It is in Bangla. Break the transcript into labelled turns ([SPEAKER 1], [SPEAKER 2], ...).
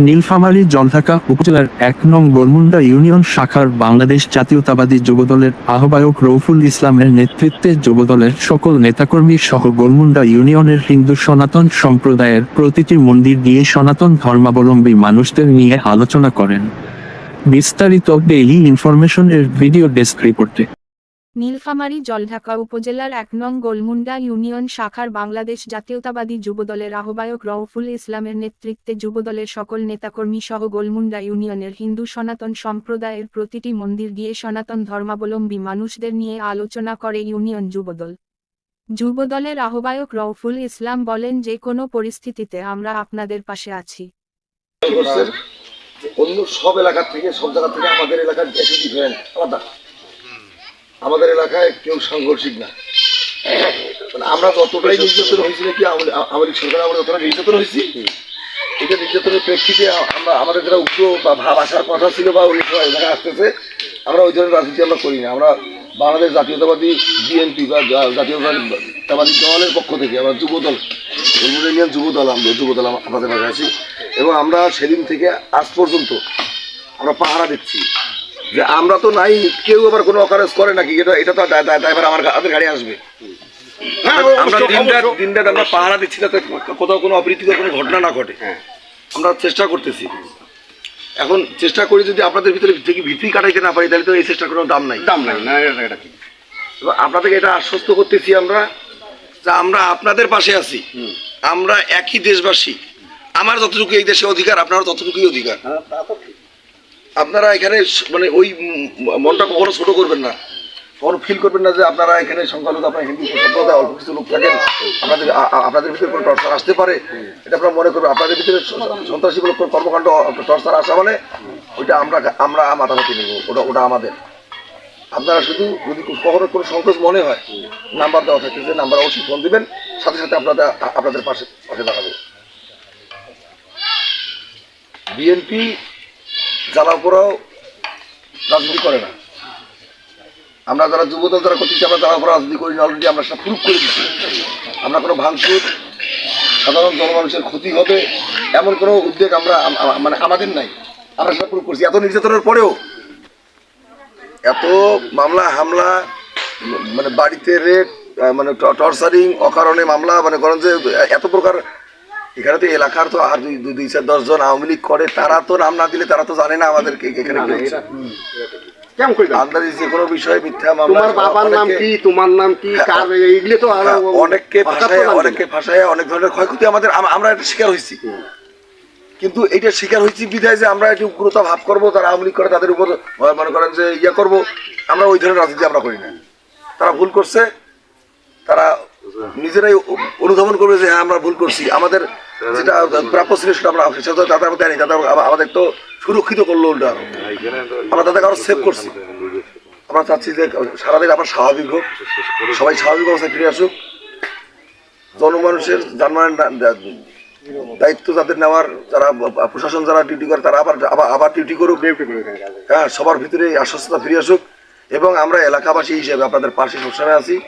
[SPEAKER 1] নীলফামারী জলঢাকা উপজেলার এক নং বরমুন্ডা ইউনিয়ন শাখার বাংলাদেশ জাতীয়তাবাদী যুবদলের আহ্বায়ক রৌফুল ইসলামের নেতৃত্বে যুবদলের সকল নেতাকর্মী সহ বরমুন্ডা ইউনিয়নের হিন্দু সনাতন সম্প্রদায়ের প্রতিটি মন্দির দিয়ে সনাতন ধর্মাবলম্বী মানুষদের নিয়ে আলোচনা করেন। বিস্তারিত ডেইলি ইনফরমেশন এর ভিডিও ডেস্ক রিপোর্টে
[SPEAKER 2] নীলফামারী জলঢাকা উপজেলার এক নং গোলমুন্ডা ইউনিয়ন শাখার বাংলাদেশ জাতীয়তাবাদী যুবদলের আহ্বায়ক রউফুল ইসলামের নেতৃত্বে যুবদলের সকল নেতাকর্মী সহ গোলমুন্ডা ইউনিয়নের হিন্দু সনাতন সম্প্রদায়ের প্রতিটি মন্দির গিয়ে সনাতন ধর্মাবলম্বী মানুষদের নিয়ে আলোচনা করে ইউনিয়ন যুবদল। যুবদলের আহ্বায়ক রউফুল ইসলাম বলেন, যে কোনো পরিস্থিতিতে আমরা আপনাদের পাশে আছি।
[SPEAKER 3] অন্য সব এলাকার থেকে, সব জায়গা থেকে আমাদের এলাকার ডিফারেন্ট, আলাদা। আমাদের এলাকায় কেউ সাংঘর্ষিক না। মানে আমরা যতটাই নির্যাতন হয়েছিল কি আমলে- আমাদের সরকার আমরা যতটা নির্যাতন হয়েছি, এটা নির্যাতনের প্রেক্ষিতে আমরা, আমাদের যারা উগ্র বা ভাব আসার কথা ছিল বা ওই এখানে আসতেছে, আমরা ওই ধরনের রাজনীতি আমরা করি না। আমরা বাংলাদেশ জাতীয়তাবাদী বিএনপি বা জাতীয়তাবাদী দলের পক্ষ থেকে, আমরা যুবদল ইউনিয়ন যুবদল আমরা যুবদল আম- আমাদের মাঝে আছি। এবং আমরা সেদিন থেকে আজ পর্যন্ত আমরা পাহারা দিচ্ছি। যে আমরা তো নাই কেউ আবার কোনো অকারেজ করে নাকি? এটা এটা তো ড্রাইভার আমার আমাদের গাড়ি আসবে। আমরা দিনটা দিনটা আমরা পাহারা দিচ্ছি যাতে কোথাও কোনো অপ্রীতিকর কোনো ঘটনা না ঘটে। আমরা চেষ্টা করতেছি। এখন চেষ্টা করি যদি আপনাদের ভিতরে থেকে ভীতি কাটাইতে না পারি তাহলে তো এই চেষ্টার কোনো দাম নাই।
[SPEAKER 4] দাম নাই না এটা
[SPEAKER 3] এবার আপনাদেরকে এটা আশ্বস্ত করতেছি আমরা যে আমরা আপনাদের পাশে আছি। আমরা একই দেশবাসী। আমার যতটুকু এই দেশে অধিকার আপনারও ততটুকুই অধিকার।
[SPEAKER 4] হ্যাঁ, তা তো ঠিক।
[SPEAKER 3] আপনারা এখানে মানে ওই মনটা কখনো ছোট করবেন না। কখনো ফিল করবেন না যে আপনারা এখানে সংখ্যালঘু, আপনার হিন্দু সম্প্রদায় অল্প কিছু লোক থাকেন। আপনাদের আপনাদের ভিতরে কোনো টর্চার আসতে পারে। এটা আপনারা মনে করবেন। আপনাদের ভিতরে স- সন্ত্রাসীমূলক কোনো কর্মকাণ্ড টর্চার আসা মানে ওইটা আমরা আমরা মাথামাতি নেব। ওটা ওটা আমাদের। আপনারা শুধু যদি কখনো কোনো সংকোচ মনে হয় নাম্বার দেওয়া থাকে যে নাম্বার অবশ্যই ফোন দিবেন। সাথে সাথে আপনাদের আপনাদের পাশে পাশে দাঁড়াবে বিএনপি জ্বালাও পোড়াও রাজনীতি করে না। আমরা যারা যুবদল, যারা করতেছি, আমরা জ্বালাও পোড়া রাজনীতি করি না। অলরেডি আমরা সেটা প্রুভ করে দিচ্ছি আমরা কোনো ভাঙচুর, সাধারণ জনমানুষের ক্ষতি হবে এমন কোনো উদ্যোগ আমরা আম- আম- মানে আমাদের নাই। আমরা সেটা প্রুভ করছি। এত নির্যাতনের পরেও এত মামলা, হামলা মানে বাড়িতে রেট মানে টর্চারিং অকারণে মামলা মানে করেন যে, এত প্রকার এখানে তো এলাকার তো আর দুই দুই- চার দশজন আওয়ামী লীগ করে তারা তো নাম না দিলে তারা তো জানে না আমাদের কে- এখানে কি হচ্ছে।
[SPEAKER 4] কেমন করে জানো?
[SPEAKER 3] আন্দাজি যে কোনো বিষয়ে মিথ্যা মামলা
[SPEAKER 4] তোমার বাবার নাম কি তোমার নাম কি কার এগুলো তো
[SPEAKER 3] হ্যাঁ, অনেককে ভাষায় অনেককে ভাষায় অনেক ধরনের ক্ষয়ক্ষতি আমাদের আমরা এটা শিকার হয়েছি। কিন্তু এইটা শিকার হয়েছি বিধায় যে আমরা একটু উগ্রতা ভাব করব তারা আওয়ামী লীগ করে তাদের উপর মনে করেন যে ইয়ে করব। আমরা ওই ধরনের রাজনীতি আমরা করি না। তারা ভুল করছে তারা নিজেরাই অনুধাবন করবে যে হ্যাঁ আমরা ভুল করছি। আমাদের যেটা প্রাপ্য ছিল সেটা আমরা সেটা তাদের দেয়নি। তাদের আমা- আমাদের তো সুরক্ষিত করল উল্টো আরও। আমরা তাদেরকে আরও সেভ করছি। আমরা চাচ্ছি যে সারাদিন আবার স্বাভাবিক হোক। সবাই স্বাভাবিক অবস্থায় ফিরে আসুক। জনমানুষের যানবাহনের না- দায়িত্ব যাদের নেওয়ার যারা প্রশাসন যারা ডিউটি করে তারা আবার আবার ডিউটি করুক। হ্যাঁ সবার ভিতরে আশ্বস্ততা ফিরে আসুক। এবং আমরা এলাকাবাসী হিসেবে আপনাদের পাশে সবসময় আছি।